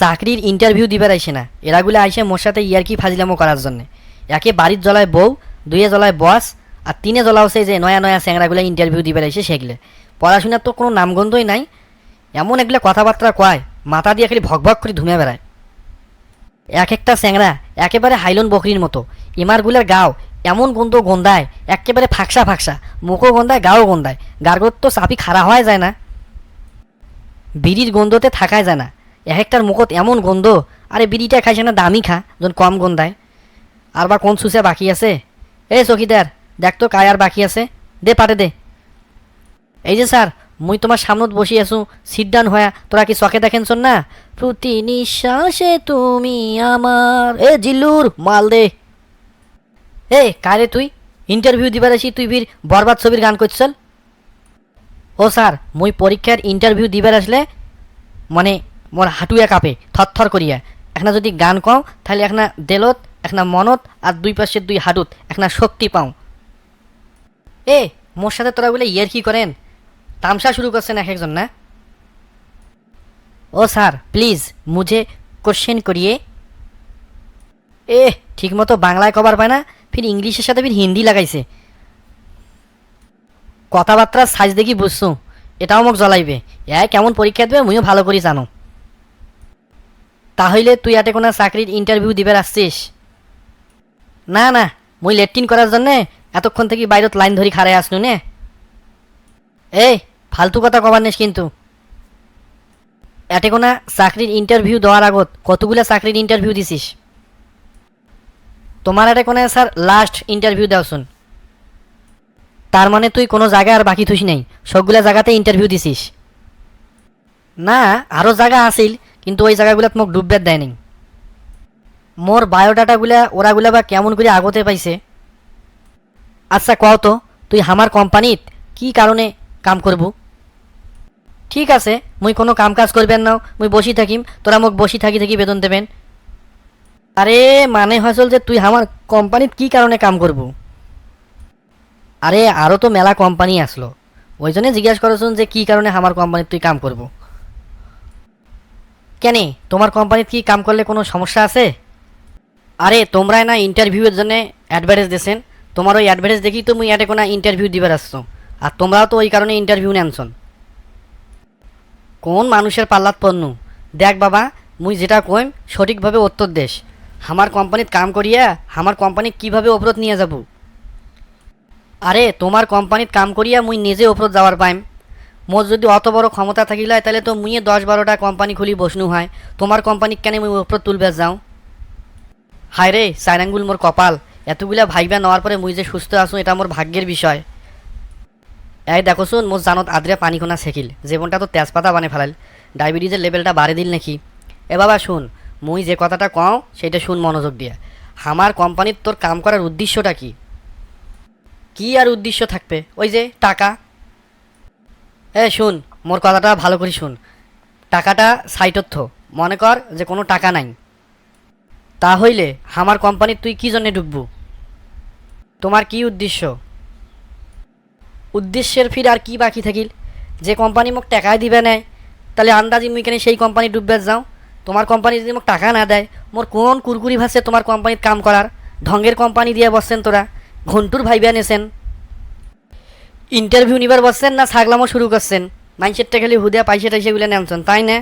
চাকরির ইন্টারভিউ দিবার আইসে না। এরাগুলো আইসে মোর সাথে ইয়ারকি ফাজিলামো করার জন্য। একে বাড়ির জলায় বউ, দুইয়ে জলায় বস আর তিনে জলা হচ্ছে যে নয়া নয়া স্যাংরাগুলো ইন্টারভিউ দিবার আইসে সেগুলো। পড়াশোনার তো কোনো নামগন্ধই নাই। এমন এগুলো কথাবার্তা কয়, মাথা দিয়ে খালি ভক ভক করে ধুমে বেড়ায়। এক একটা স্যাংরা একেবারে হাইলন বকরির মতো। ইমারগুলার গাও এমন গন্ধ গন্ধায়, একেবারে ফাঁকসা ফাঁকসা। মুখও গন্ধায়, গাও গন্ধায়। গার্গর তো চাপি খাড়া হওয়া যায় না। বিড়ির গন্ধতে থাকাই যায় না। এক একটার মুখত এমন গন্ধ। আরে বিড়িটা খাইছে না, দামি খা যখন কম গন্ধায়। আর বা কোন সুসে বাকি আছে? এ চকিদার দেখ তো কায় আর বাকি আছে। দে পাটে দে। এই যে স্যার মুই তোমার সামনত বসি আছো ডাউন হয়া তোরা কি চকে শোন না? প্রতি নিঃশ্বাসে তুমি আমার এ জিল্লুর মাল দে। এ কারে তুই? ইন্টারভিউ দিবার আসি তুই বীর বরবাদ ছবির গান করছল ও স্যার মুই পরীক্ষার ইন্টারভিউ দিবার আসলে মানে মোর হাঁটুয়া কাঁপে থরথর করিয়া এখনা যদি গান কও, তাহলে এখনা দেলত এখনা মনত আর দুই পাশের দুই হাঁটুত এখনা শক্তি পাও। এ মোর সাথে তোরা বলে ইয়ের কি করেন তামসা শুরু করছেন এক একজন না? ও স্যার প্লিজ, মুঝে কোশ্চেন করিয়ে এ, ঠিক মতো বাংলায় কবার পায় না ফির ইংলিশের সাথে ফির হিন্দি লাগাইছে। কথাবার্তার সাইজ দেখি বুঝছ এটাও মোক জ্বলাইবে। এ কেমন পরীক্ষা দেবে মুইও ভালো করে জানো। তাহলে তুই এতে কোনো চাকরির ইন্টারভিউ দিবার আসছিস না না, মুই লেট্রিন করার জন্যে এতক্ষণ থেকে বাইরত লাইন ধরি খাড়াই আসনু নে। এই, ফালতু কথা কবার নিস কিন্তু। এতে কোনা চাকরির ইন্টারভিউ দেওয়ার আগত কতগুলা চাকরির ইন্টারভিউ দিছিস? তোমার এটা কোনো স্যার লাস্ট ইন্টারভিউ দেওয়া শুন। তার মানে তুই কোনো জায়গায় আর বাকি থুস নাই, সবগুলা জায়গাতে ইন্টারভিউ দিছিস। না আরও জায়গা আছিল কিন্তু ওই জায়গাগুলোত মোক ডুববের দেয় নাই। মোর বায়োডাটাগুলা ওরাগুলা বা কেমন করে আগতে পাইছে? আচ্ছা কও তো, তুই আমার কোম্পানিত কি কারণে কাম করব ঠিক আছে, মুই কোনো কাম কাজ করবেন না মুই বসি থাকিম তোরা মোক বসি থাকি থাকি বেতন দেবেন। আরে মানে হয়েছিল যে তুই আমার কোম্পানিত কি কারণে কাম করব আরে আরও তো মেলা কোম্পানি আসলো ওই জন্যে জিজ্ঞাসা করেছুন যে কি কারণে আমার কোম্পানিত তুই কাম করব কেনে, তোমার কোম্পানিতে কি কাম করলে কোনো সমস্যা আছে? আরে, তোমরাই না ইন্টারভিউয়ের জন্য অ্যাডভার্টাইজ দিয়েছেন। তোমার ওই অ্যাডভার্টাইজ দেখি তো মুই এটা কোনো ইন্টারভিউ দিবার আসছো। আর তোমরাও তো ওই কারণে ইন্টারভিউ নেনছন। কোন মানুষের পাল্লাত পণ্য দেখ বাবা, মুই যেটা কইম, সঠিকভাবে উত্তর দেশ আমার কোম্পানিত কাম করিয়া আমার কোম্পানি কীভাবে ওপরত নিয়ে যাব? আরে, তোমার কোম্পানিত কাম করিয়া মুই নিজে ওপরত যাওয়ার পাইম। মোর যদি অত বড় ক্ষমতা থাকিলে তাহলে তো মুইয়ে দশ বারোটা কোম্পানি খুলি বসনু হয়। তোমার কোম্পানি কেন মুই ওপরত তুলবে যাও? হায় রে, সাইরাঙ্গুল মোর কপাল। এতগুলা ভাইবা নেওয়ার পরে মুই যে সুস্থ আছো, এটা মোর ভাগ্যের বিষয়। এই দেখো শুন, মোর জানত আদ্রে পানি কোনা শেখিল। জীবনটা তো তেজপাতা বানে ফেলাল ডায়াবেটিসের লেভেলটা বাড়ে দিল নাকি? এ বাবা, শুন, মুই যে কথাটা কও সেটা শুন মনোযোগ দিয়ে। আমার কোম্পানির তোর কাম করার উদ্দেশ্যটা কি? কি আর উদ্দেশ্য থাকবে? ওই যে টাকা। এ, শুন, মোর কথাটা ভালো করে শুন। টাকাটা সাইটত্থ মনে কর যে কোনো টাকা নাই। তা হইলে আমার কোম্পানির তুই কি জন্যে ঢুকবু তোমার কি উদ্দেশ্য? উদ্দেশ্যের ফির আর কি বাকি থাকিল? যে কোম্পানি মোক টাকাই দিবে নেয় তাহলে আন্দাজি মুই কেন সেই কোম্পানি ডুববে যাও। তোমার কোম্পানি যদি মোক টাকা না দেয়, মোর কোন কুরকুরি ভাসে তোমার কোম্পানির কাম করার? ঢঙ্গের কোম্পানি দিয়ে বসছেন তোরা। ঘন্টুর ভাইবা নেছেন। ইন্টারভিউ নিবার বসছেন না ছাগলামো শুরু করছেন। মাইন্সের খালি হুদিয়া পাইসে টাইসে গুলো নেমছেন, তাই না?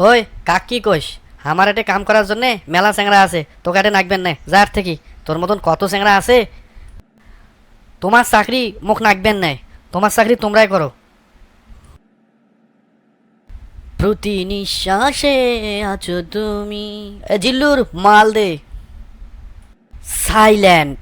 হই, কাক কি কইস? আমার এটা কাম করার জন্যে মেলা চ্যাংরা আছে, তোকে এটা নাকবেন না যার থেকে। তোর মতন কত চ্যাংরা আছে? তোমার চাকরি মুখ নাকবেন নাই, তোমার চাকরি তোমরাই করো। প্রতি নিঃশ্বাসে আছো তুমি। জিল্লুর মাল দে। সাইল্যান্ড